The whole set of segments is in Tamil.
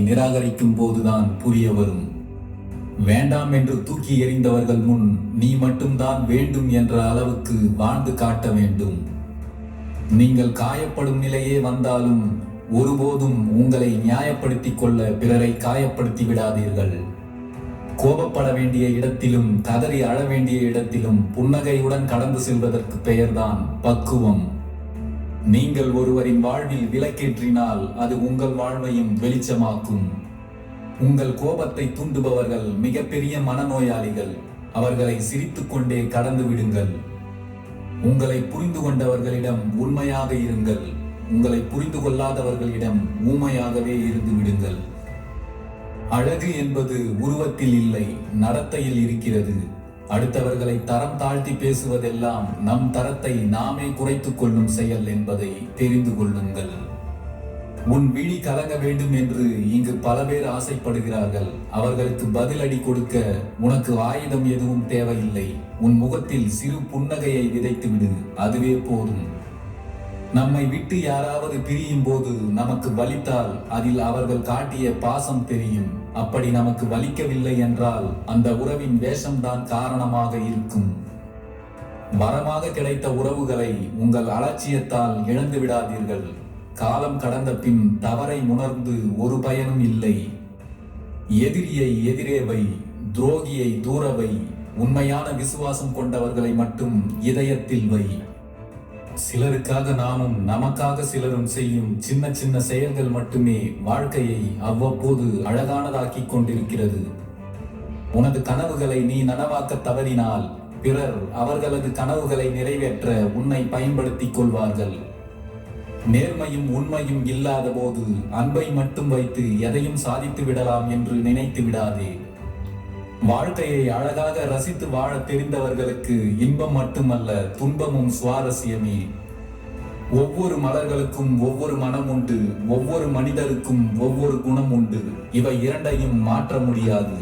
நிராகரிக்கும் போதுதான் புரிய வரும். வேண்டாம் என்று தூக்கி எறிந்தவர்கள் முன் நீ மட்டும்தான் வேண்டும் என்ற அளவுக்கு வாழ்ந்து காட்ட வேண்டும். நீங்கள் காயப்படும் நிலையே வந்தாலும் ஒருபோதும் உங்களை நியாயப்படுத்திக் கொள்ள பிறரை காயப்படுத்தி விடாதீர்கள். கோபப்பட வேண்டிய இடத்திலும் கதறி அழ வேண்டிய இடத்திலும் புன்னகையுடன் கடந்து செல்வதற்கு பெயர்தான் பக்குவம். நீங்கள் ஒருவரின் வாழ்வில் விலக்கேற்றினால் அது உங்கள் வாழ்வையும் வெளிச்சமாக்கும். உங்கள் கோபத்தை தூண்டுபவர்கள் மிகப்பெரிய மனநோயாளிகள். அவர்களை சிரித்துக்கொண்டே கடந்து விடுங்கள். உங்களை புரிந்து கொண்டவர்களிடம் உண்மையாக இருங்கள். உங்களை புரிந்து கொள்ளாதவர்களிடம் ஊமையாகவே இருந்து விடுங்கள். அழகு என்பது உருவத்தில் இல்லை நடத்தையில் இருக்கிறது. அடுத்தவர்களை தரம் தாழ்த்தி பேசுவதெல்லாம் நம் தரத்தை நாமே குறைத்துக் கொள்ளும் செயல் என்பதை தெரிந்து கொள்ளுங்கள். உன் விழி கலங்க வேண்டும் என்று இங்கு பல பேர் ஆசைப்படுகிறார்கள். அவர்களுக்கு பதிலடி கொடுக்க உனக்கு ஆயுதம் எதுவும் தேவையில்லை. உன் முகத்தில் சிறு புன்னகையை விதைத்து விடு. அதுவே போதும். நம்மை விட்டு யாராவது பிரியும் போது நமக்கு வலித்தால் அதில் அவர்கள் காட்டிய பாசம் தெரியும். அப்படி நமக்கு வலிக்கவில்லை என்றால் அந்த உறவின் வேஷம்தான் காரணமாக இருக்கும். வரமாக கிடைத்த உறவுகளை உங்கள் அலட்சியத்தால் இழந்து விடாதீர்கள். காலம் கடந்த பின் தவறை உணர்ந்து ஒரு பயனும் இல்லை. எதிரியை எதிரே வை துரோகியை தூர வை உண்மையான விசுவாசம் கொண்டவர்களை மட்டும் இதயத்தில் வை. சிலருக்காக நாமும் நமக்காக சிலரும் செய்யும் சின்ன சின்ன செயல்கள் மட்டுமே வாழ்க்கையை அவ்வப்போது அழகானதாக்கிக் கொண்டிருக்கிறது. உனது கனவுகளை நீ நனவாக்க தவறினால் பிறர் அவர்களது கனவுகளை நிறைவேற்ற உன்னை பயன்படுத்திக் கொள்வார்கள். நேர்மையும் உண்மையும் இல்லாத போது அன்பை மட்டும் வைத்து எதையும் சாதித்து விடலாம் என்று நினைத்து விடாதே. வாழ்க்கையை அழகாக ரசித்து வாழ தெரிந்தவர்களுக்கு இன்பம் மட்டுமல்ல துன்பமும் சுவாரஸ்யமே. ஒவ்வொரு மலர்களுக்கும் ஒவ்வொரு மனம் உண்டு ஒவ்வொரு மனிதருக்கும் ஒவ்வொரு குணம் உண்டு. இவை இரண்டையும் மாற்ற முடியாது.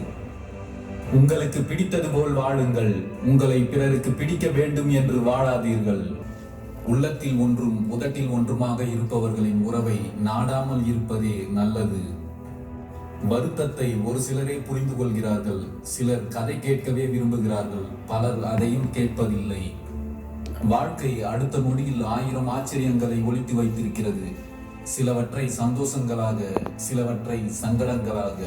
உங்களுக்கு பிடித்தது போல் வாழுங்கள் உங்களை பிறருக்கு பிடிக்க வேண்டும் என்று வாழாதீர்கள். உள்ளத்தில் ஒன்றும் உதட்டில் ஒன்றுமாக இருப்பவர்களின் உறவை நாடாமல் இருப்பதே நல்லது. வருத்தத்தை ஒரு சிலரே புரிந்து கொள்கிறார்கள். சிலர் கதை கேட்கவே விரும்புகிறார்கள். பலர் அதையும் கேட்பதில்லை. வாழ்க்கை அடுத்த நொடியில் ஆயிரம் ஆச்சரியங்களை ஒழித்து வைத்திருக்கிறது. சிலவற்றை சந்தோஷங்களாக சிலவற்றை சங்கடங்களாக.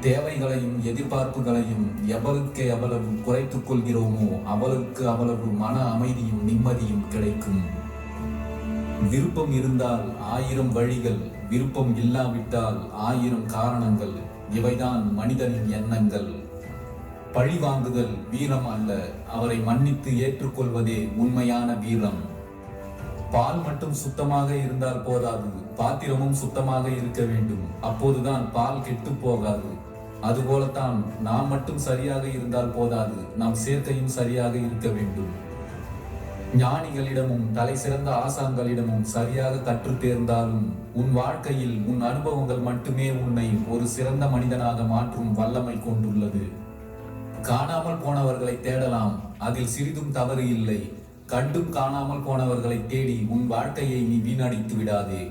தேவைகளையும் எதிர்பார்ப்புகளையும் எவ்வளவுக்கு எவ்வளவு குறைத்துக் கொள்கிறோமோ அவளுக்கு அவ்வளவு மன அமைதியும் நிம்மதியும் கிடைக்கும். விருப்பம் இருந்தால் ஆயிரம் வழிகள் விருப்பம் இல்லாவிட்டால் ஆயிரம் காரணங்கள். இவைதான் மனிதனின் எண்ணங்கள். பழி வாங்குதல் வீரம் அல்ல. அவரை மன்னித்து ஏற்றுக்கொள்வதே உண்மையான வீரம். பால் மட்டும் சுத்தமாக இருந்தால் போதாது. பாத்திரமும் சுத்தமாக இருக்க வேண்டும். அப்போதுதான் பால் கெட்டு போகாது. அதுபோலத்தான் நாம் மட்டும் சரியாக இருந்தால் போதாது. நாம் சேர்க்கையும் சரியாக இருக்க வேண்டும். ஞானிகளிடமும் தலை சிறந்த ஆசான்களிடமும் சரியாக கற்றுத் தேர்ந்தாலும் உன் வாழ்க்கையில் உன் அனுபவங்கள் மட்டுமே உன்னை ஒரு சிறந்த மனிதனாக மாற்றும் வல்லமை கொண்டுள்ளது. காணாமல் போனவர்களை தேடலாம் அதில் சிறிதும் தவறு இல்லை. கண்டும் காணாமல் போனவர்களை தேடி உன் வாழ்க்கையை நீ வீணடித்து விடாதே.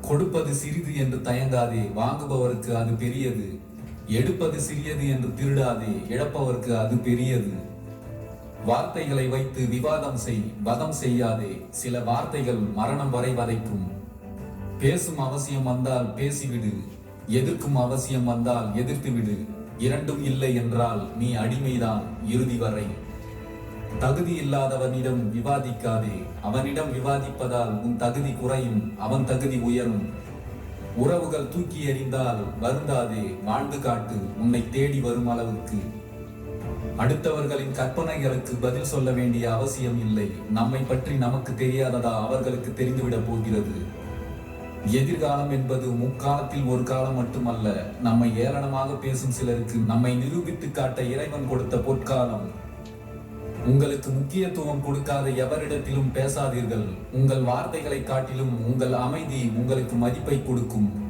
கொடுப்பது சிறிது என்று தயங்காதே வாங்குபவருக்கு அது பெரியது. எடுப்பது சிறியது என்று திருடாதே இழப்பவருக்கு அது பெரியது. வார்த்தைகளை வைத்து விவாதம் செய் வதம் செய்யாதே. சில வார்த்தைகள் மரணம் வரை வதைக்கும். பேசும் அவசியம் வந்தால் பேசிவிடு. எதிர்க்கும் அவசியம் வந்தால் எதிர்த்துவிடு. இரண்டும் இல்லை என்றால் நீ அடிமைதான் இறுதி வரை. தகுதி இல்லாதவனிடம் விவாதிக்காதே. அவனிடம் விவாதிப்பதால் உன் தகுதி குறையும் அவன் தகுதி உயரும். உறவுகள் தூக்கி எறிந்தால் வருந்தாதே. வாழ்ந்து காட்டு உன்னை தேடி வரும் அளவுக்கு. அடுத்தவர்களின் கற்பனைகளுக்கு பதில் சொல்ல வேண்டிய அவசியம் இல்லை. நம்மை பற்றி நமக்கு தெரியாததா அவர்களுக்கு தெரிந்துவிடப் போகிறது. எதிர்காலம் என்பது முக்காலத்தில் ஒரு காலம் மட்டுமல்ல நம்மை ஏளனமாக பேசும் சிலருக்கு நம்மை நிரூபித்து காட்ட இறைவன் கொடுத்த பொற்காலம். உங்களுக்கு முக்கியத்துவம் கொடுக்காத எவரிடத்திலும் பேசாதீர்கள். உங்கள் வார்த்தைகளை காட்டிலும் உங்கள் அமைதி உங்களுக்கு மதிப்பை கொடுக்கும்.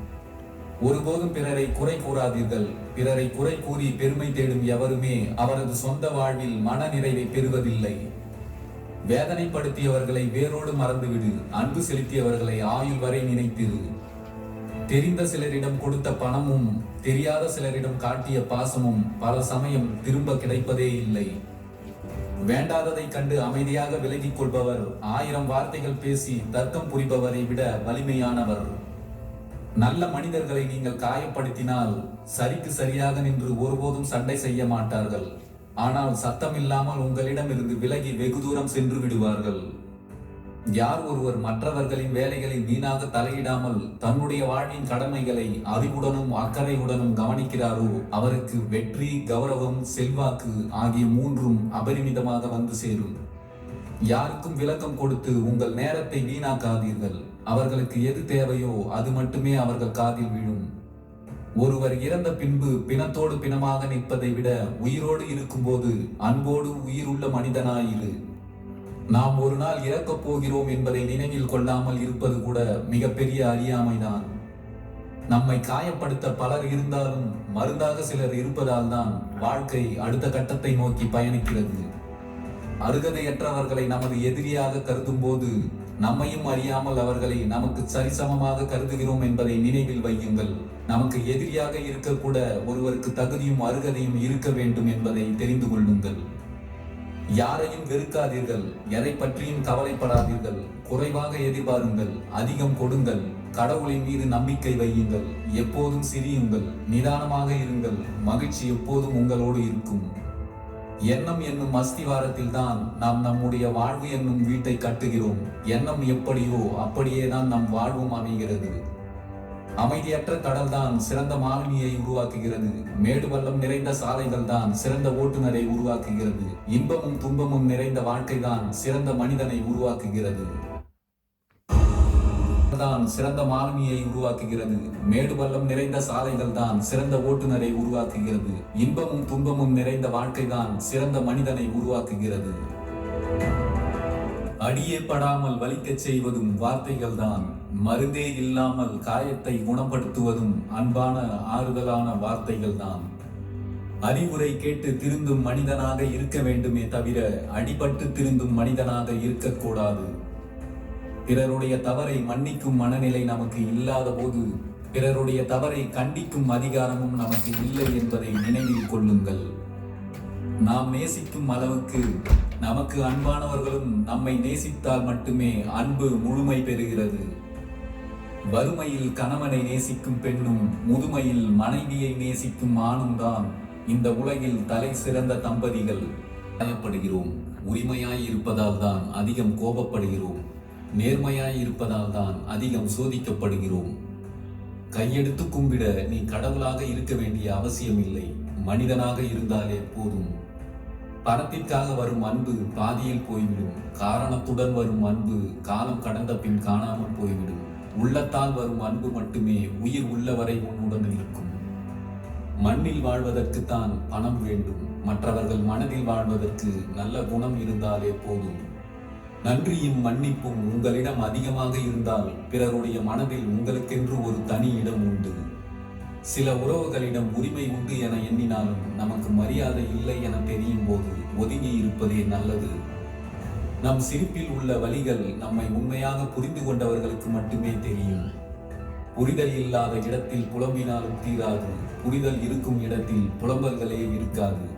ஒருபோதும் பிறரை குறை கூறாதீர்கள். பிறரை குறை கூறி பெருமை தேடும் எவருமே அவரது சொந்த வாழ்வில் மன நிறைவை பெறுவதில்லை. வேதனைப்படுத்தியவர்களை வேரோடு மறந்துவிடு. அன்பு செலுத்தியவர்களை ஆயுள் வரை நினைத்திரு. தெரிந்த சிலரிடம் கொடுத்த பணமும் தெரியாத சிலரிடம் காட்டிய பாசமும் பல சமயம் திரும்ப கிடைப்பதே இல்லை. வேண்டாததை கண்டு அமைதியாக விலகிக் கொள்பவர் ஆயிரம் வார்த்தைகள் பேசி தர்க்கம் புரிபவரை விட வலிமையானவர். நல்ல மனிதர்களை நீங்கள் காயப்படுத்தினால் சரிக்கு சரியாக நின்று ஒருபோதும் சண்டை செய்ய மாட்டார்கள். ஆனால் சத்தம் இல்லாமல் உங்களிடமிருந்து விலகி வெகு தூரம் சென்று விடுவார்கள். யார் ஒருவர் மற்றவர்களின் வேலைகளில் வீணாக தலையிடாமல் தன்னுடைய வாழ்வின் கடமைகளை அறிவுடனும் அக்கறையுடனும் கவனிக்கிறாரோ அவருக்கு வெற்றி கௌரவம் செல்வாக்கு ஆகிய மூன்றும் அபரிமிதமாக வந்து சேரும். யாருக்கும் விளக்கம் கொடுத்து உங்கள் நேரத்தை வீணாக்காதீர்கள். அவர்களுக்கு எது தேவையோ அது மட்டுமே அவர்கள் காதில் விழும். ஒருவர் இறந்த பின்பு பிணத்தோடு பிணமாக நிற்பதை விட உயிரோடு இருக்கும்போது அன்போடு உயிருள்ள மனிதனாயிரு. நாம் ஒரு நாள் இறக்கப் போகிறோம் என்பதை நினைவில் கொள்ளாமல் இருப்பது கூட மிகப்பெரிய அறியாமைதான். நம்மை காயப்படுத்த பலர் இருந்தாலும் மருந்தாக சிலர் இருப்பதால் தான் வாழ்க்கை அடுத்த கட்டத்தை நோக்கி பயணிக்கிறது. அருகதையற்றவர்களை நமது எதிரியாக கருதும் போது நம்மையும் அறியாமல் அவர்களை நமக்கு சரிசமமாக கருதுகிறோம் என்பதை நினைவில் வையுங்கள். நமக்கு எதிரியாக இருக்கக்கூட ஒருவருக்கு தகுதியும் அருகதையும் இருக்க வேண்டும் என்பதை தெரிந்து கொள்ளுங்கள். யாரையும் வெறுக்காதீர்கள் எதை பற்றியும் கவலைப்படாதீர்கள் குறைவாக எதிர்பாருங்கள் அதிகம் கொடுங்கள் கடவுளின் மீது நம்பிக்கை வையுங்கள் எப்போதும் சிரியுங்கள் நிதானமாக இருங்கள் மகிழ்ச்சி எப்போதும் உங்களோடு இருக்கும். எண்ணம் என்னும் அஸ்திவாரத்தில் தான் நாம் நம்முடைய வாழ்வு என்னும் வீட்டை கட்டுகிறோம். எண்ணம் எப்படியோ அப்படியே தான் நம் வாழ்வும் அமைகிறது. அமைதியற்ற கடல் தான் சிறந்த மாலுமியை உருவாக்குகிறது. மேடு பள்ளம் நிறைந்த சாலைகள் தான் சிறந்த ஓட்டுநரை உருவாக்குகிறது. இன்பமும் துன்பமும் நிறைந்த வாழ்க்கை தான் சிறந்த மனிதனை உருவாக்குகிறது. தான் சிறந்த மாலுமியை உருவாக்குகிறது. மேடு பள்ளம் நிறைந்த சாலைகள் தான் சிறந்த ஓட்டுநரை உருவாக்குகிறது. இன்பமும் துன்பமும் நிறைந்த வாழ்க்கை தான் சிறந்த மனிதனை உருவாக்குகிறது. அடியே படாமல் வலிக்கச் செய்வதும் வார்த்தைகள் தான். மருந்தே இல்லாமல் காயத்தை குணப்படுத்துவதும் அன்பான ஆறுதலான வார்த்தைகள் தான். அறிவுரை கேட்டு திருந்தும் மனிதனாக இருக்க வேண்டுமே தவிர அடிபட்டு திருந்தும் மனிதனாக இருக்கக்கூடாது. பிறருடைய தவறை மன்னிக்கும் மனநிலை நமக்கு இல்லாத போது பிறருடைய தவறை கண்டிக்கும் அதிகாரமும் நமக்கு இல்லை என்பதை நினைவில் கொள்ளுங்கள். நாம் நேசிக்கும் அளவுக்கு நமக்கு அன்பானவர்களும் நம்மை நேசித்தால் மட்டுமே அன்பு முழுமை பெறுகிறது. வறுமையில் கணவனை நேசிக்கும் பெண்ணும் முதுமையில் மனைவியை நேசிக்கும் ஆணும் தான் இந்த உலகில் தலை சிறந்த தம்பதிகள். பயப்படுகிறோம். உரிமையாய் இருப்பதால் தான் அதிகம் கோபப்படுகிறோம். நேர்மையாய் இருப்பதால் தான் அதிகம் சோதிக்கப்படுகிறோம். கையெடுத்து கும்பிட நீ கடவுளாக இருக்க வேண்டிய அவசியம் இல்லை மனிதனாக இருந்தாலே போதும். பணத்திற்காக வரும் அன்பு பாதியில் போய்விடும். காரணத்துடன் வரும் அன்பு காலம் கடந்த பின் காணாமல் போய்விடும். உள்ளத்தால் வரும் அன்பு மட்டுமே உயிர் உள்ளவரை உன்னுடன் இருக்கும். மண்ணில் வாழ்வதற்குத்தான் பணம் வேண்டும். மற்றவர்கள் மனதில் வாழ்வதற்கு நல்ல குணம் இருந்தாலே போதும். நன்றியும் மன்னிப்பும் உங்களிடம் அதிகமாக இருந்தால் பிறருடைய மனதில் உங்களுக்கென்று ஒரு தனி இடம் உண்டு. சில உறவுகளிடம் உரிமை உண்டு என எண்ணினாலும் நமக்கு மரியாதை இல்லை என தெரியும் போது ஒதுங்கி இருப்பதே நல்லது. நம் சிரிப்பில் உள்ள வழிகள் நம்மை உண்மையாக புரிந்து கொண்டவர்களுக்கு மட்டுமே தெரியும். புரிதல் இல்லாத இடத்தில் புலம்பினாலும் தீராது. புரிதல் இருக்கும் இடத்தில் புலம்பல்களே இருக்காது.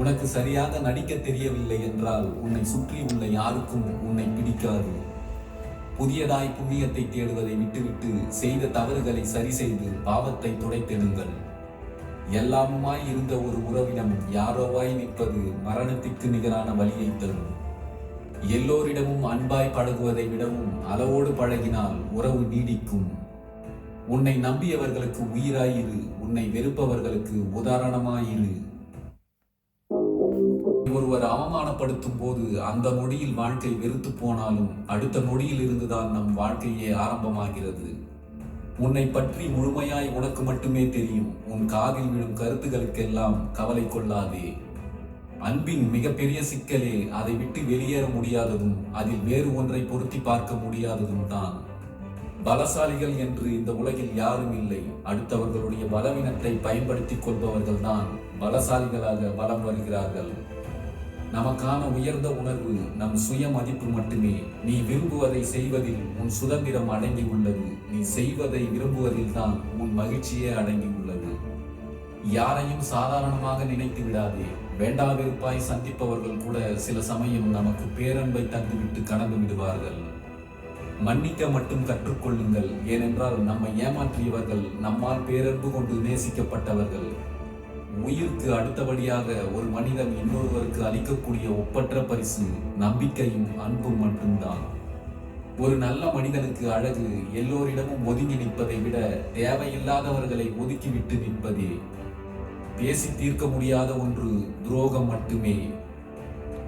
உனக்கு சரியாக நடிக்க தெரியவில்லை என்றால் உன்னை சுற்றி உள்ள யாருக்கும் உன்னை பிடிக்காது. புதியதாய் புண்ணியத்தை தேடுவதை விட்டுவிட்டு செய்த தவறுகளை சரி செய்து பாவத்தை துடைத்தெடுங்கள். எல்லாமுமாய் இருந்த ஒரு உறவிடம் யாரோவாய் நிற்பது மரணத்திற்கு நிகரான வழியை தரும். எல்லோரிடமும் அன்பாய் பழகுவதை விடவும் அளவோடு பழகினால் உறவு நீடிக்கும். உன்னை நம்பியவர்களுக்கு உயிராயிரு உன்னை வெறுப்பவர்களுக்கு உதாரணமாயிரு ஒருவர் அவமானப்படுத்தும் போது அந்த நொடியில் வாழ்க்கை வெறுத்து போனாலும் அடுத்த நொடியில் இருந்துதான் நம் வாழ்க்கையே ஆரம்பமாகிறது. உன்னை பற்றி முழுமையாய் உனக்கு மட்டுமே தெரியும். உன் காதில் விழும் கருத்துகளுக்கெல்லாம் கவலை கொள்ளாதே. அன்பின் மிகப்பெரிய சிக்கலே அதை விட்டு வெளியேற முடியாததும் அதில் வேறு ஒன்றை பொருத்தி பார்க்க முடியாததும் தான். பலசாலிகள் என்று இந்த உலகில் யாரும் இல்லை. அடுத்தவர்களுடைய பலவீனத்தை பயன்படுத்திக் கொள்பவர்கள் தான் பலசாலிகளாக வலம் வருகிறார்கள். நமக்கான உயர்ந்த உணர்வு நம் சுய மதிப்பு மட்டுமே. நீ விரும்புவதை செய்வதில் உன் சுதந்திரம் அடங்கி உள்ளது நீ செய்வதை விரும்புவதில் தான் உன் மகிழ்ச்சியே அடங்கியுள்ளது. யாரையும் சாதாரணமாக நினைத்து விடாதே. வேண்டாவிருப்பாய் சந்திப்பவர்கள் கூட சில சமயம் நமக்கு பேரன்பை தந்துவிட்டு கடந்து விடுவார்கள். மன்னிக்க மட்டும் கற்றுக்கொள்ளுங்கள். ஏனென்றால் நம்மை ஏமாற்றியவர்கள் நம்மால் பேரன்பு கொண்டு நேசிக்கப்பட்டவர்கள். உயிருக்கு அடுத்தபடியாக ஒரு மனிதன் இன்னொருவருக்கு அளிக்கக்கூடிய ஒப்பற்ற பரிசு நம்பிக்கையும் அன்பும் மட்டும்தான். ஒரு நல்ல மனிதனுக்கு அழகு எல்லோரிடமும் ஒதுங்கி நிற்பதை விட தேவையில்லாதவர்களை ஒதுக்கிவிட்டு நிற்பதே. பேசி தீர்க்க முடியாத ஒன்று துரோகம் மட்டுமே.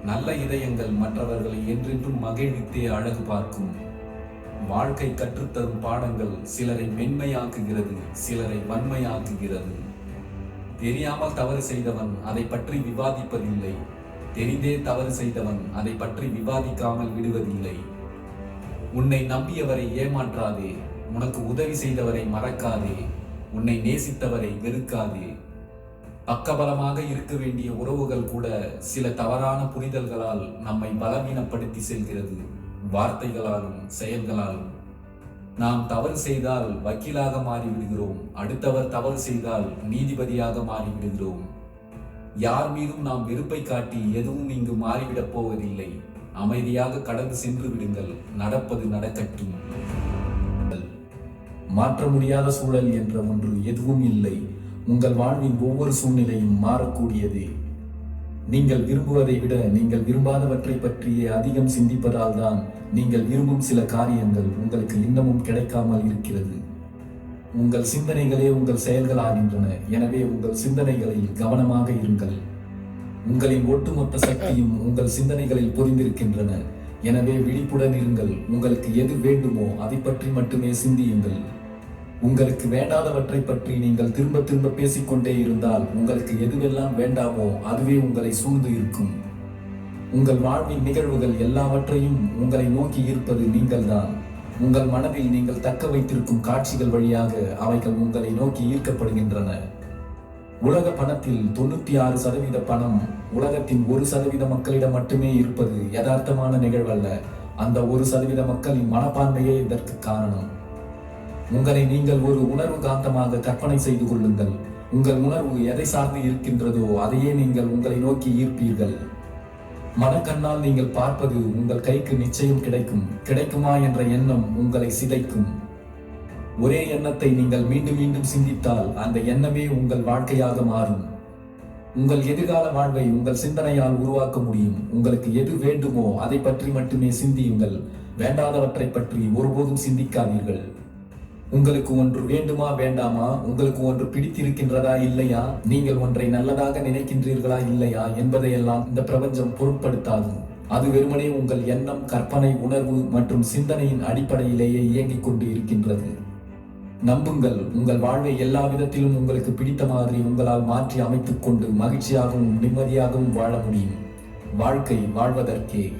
நல்ல இதயங்கள் மற்றவர்களை என்றென்றும் மகிழ்வித்தே அழகு பார்க்கும். வாழ்க்கை கற்றுத்தரும் பாடங்கள் சிலரை மென்மையாக்குகிறது சிலரை வன்மையாக்குகிறது. தெரியாமல் தவறு செய்தவன் அதை பற்றி விவாதிப்பதில்லை. தெரிந்தே தவறு செய்தவன் அதை பற்றி விவாதிக்காமல் விடுவதில்லை. உன்னை நம்பியவரை ஏமாற்றாதே. உனக்கு உதவி செய்தவரை மறக்காதே. உன்னை நேசித்தவரை வெறுக்காதே. பக்கபலமாக இருக்க வேண்டிய உறவுகள் கூட சில தவறான புரிதல்களால் நம்மை பலவீனப்படுத்தி செல்கிறது. வார்த்தைகளாலும் செயல்களாலும். நாம் தவறு செய்தால் வக்கீலாக மாறிவிடுகிறோம். அடுத்தவர் தவறு செய்தால் நீதிபதியாக மாறிவிடுகிறோம். யார் மீதும் நாம் வெறுப்பை காட்டி எதுவும் இங்கு மாறிவிடப் போவதில்லை. அமைதியாக கடந்து சென்று விடுங்கள். நடப்பது நடக்கட்டும். மாற்ற முடியாத சூழல் என்ற ஒன்று எதுவும் இல்லை. உங்கள் வாழ்வின் ஒவ்வொரு சூழ்நிலையும் மாறக்கூடியது. நீங்கள் விரும்புவதை விட நீங்கள் விரும்பாதவற்றை பற்றியே அதிகம் சிந்திப்பதால் தான் நீங்கள் விரும்பும் சில காரியங்கள் உங்களுக்கு இன்னமும் கிடைக்காமல் இருக்கிறது. உங்கள் சிந்தனைகளே உங்கள் செயல்களாகின்றன. எனவே உங்கள் சிந்தனைகளில் கவனமாக இருங்கள். உங்களின் ஒட்டுமொத்த சக்தியும் உங்கள் சிந்தனைகளில் பொறிந்திருக்கின்றன எனவே விழிப்புடன் இருங்கள். உங்களுக்கு எது வேண்டுமோ அதை பற்றி மட்டுமே சிந்தியுங்கள். உங்களுக்கு வேண்டாதவற்றை பற்றி நீங்கள் திரும்ப திரும்ப பேசிக்கொண்டே இருந்தால் உங்களுக்கு எதுவெல்லாம் வேண்டாமோ அதுவே உங்களை சூழ்ந்து இருக்கும். உங்கள் வாழ்வின் நிகழ்வுகள் எல்லாவற்றையும் உங்களை நோக்கி ஈர்ப்பது நீங்கள்தான். உங்கள் மனதில் நீங்கள் தக்க வைத்திருக்கும் காட்சிகள் வழியாக அவைகள் உங்களை நோக்கி ஈர்க்கப்படுகின்றன. உலக பணத்தில் தொண்ணூத்தி ஆறு சதவீத பணம் உலகத்தின் ஒரு சதவீத மக்களிடம் மட்டுமே இருப்பது யதார்த்தமான நிகழ்வல்ல. அந்த ஒரு சதவீத மக்களின் மனப்பான்மையே இதற்கு காரணம். உங்களை நீங்கள் ஒரு உணர்வு காந்தமாக கற்பனை செய்து கொள்ளுங்கள். உங்கள் உணர்வு எதை சார்ந்து இருக்கின்றதோ அதையே நீங்கள் உங்களை நோக்கி ஈர்ப்பீர்கள். மனக்கண்ணால் நீங்கள் பார்ப்பது உங்கள் கைக்கு நிச்சயம் கிடைக்கும். கிடைக்குமா என்ற எண்ணம் உங்களை சிதைக்கும். ஒரே எண்ணத்தை நீங்கள் மீண்டும் மீண்டும் சிந்தித்தால் அந்த எண்ணமே உங்கள் வாழ்க்கையாக மாறும். உங்கள் எதிர்கால வாழ்வை உங்கள் சிந்தனையால் உருவாக்க முடியும். உங்களுக்கு எது வேண்டுமோ அதை பற்றி மட்டுமே சிந்தியுங்கள். வேண்டாதவற்றை பற்றி ஒருபோதும் சிந்திக்காதீர்கள். உங்களுக்கு ஒன்று வேண்டுமா வேண்டாமா? உங்களுக்கு ஒன்று பிடித்திருக்கின்றதா இல்லையா? நீங்கள் ஒன்றை நல்லதாக நினைக்கின்றீர்களா இல்லையா? என்பதையெல்லாம் இந்த பிரபஞ்சம் பொருட்படுத்தாது. அது வெறுமனே உங்கள் எண்ணம் கற்பனை உணர்வு மற்றும் சிந்தனையின் அடிப்படையிலேயே இயங்கிக் கொண்டு இருக்கின்றது. நம்புங்கள் உங்கள் வாழ்வை எல்லா விதத்திலும் உங்களுக்கு பிடித்த மாதிரி உங்களால் மாற்றி அமைத்துக் கொண்டு மகிழ்ச்சியாகவும் நிம்மதியாகவும் வாழ முடியும். வாழ்க்கை வாழ்வதற்கே.